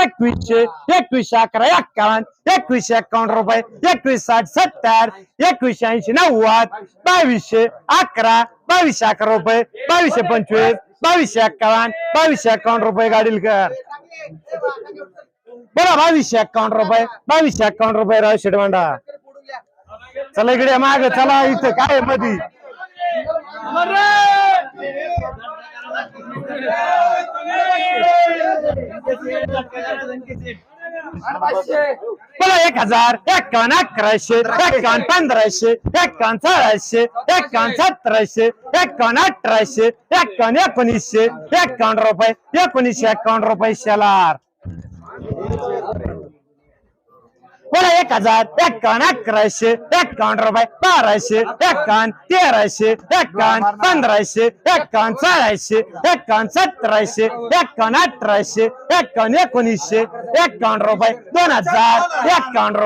एकवीसशे एकवीसशे अकरा एक्कावन्न एकवीसशे एक्कावन्न रुपये एकवीस साठ सत्तर एकवीसशे ऐंशी नव्वद बावीसशे अकरा बावीसशे अकरा रुपये बावीसशे पंचवीस बावीसशे एक्कावन्न बावीसशे एक्कावन्न रुपये गाडील कर बोला बावीसशे एक्कावन्न रुपये बावीसशे एक्कावन्न रुपये राव शेटवांडा चला इकडे माग चला इथं काय मधी? बोला एक हजार एक्कावन्न अकराशे एक्कावन्न पंधराशे एक्कावन्न सोळाशे एक्कावन्न सतराशे एक्कावन्न अठराशे एक्कावन्न एकोणीसशे एक्कावन्न रुपये एकोणीसशे एक्कावन्न रुपये शेलार. बोला एक हजार एक्कावन्न अकराशे एक्कावन्न रुपये बाराशे एक्कावन्न तेराशे एक्कावन्न पंधराशे एक्कावन्न सोळाशे एक्कावन्न सतराशे एक्कावन्न अठराशे एक्कावन्न एकोणीसशे एक्कावन्न रुपये दोन हजार एक्कावन्न रुपये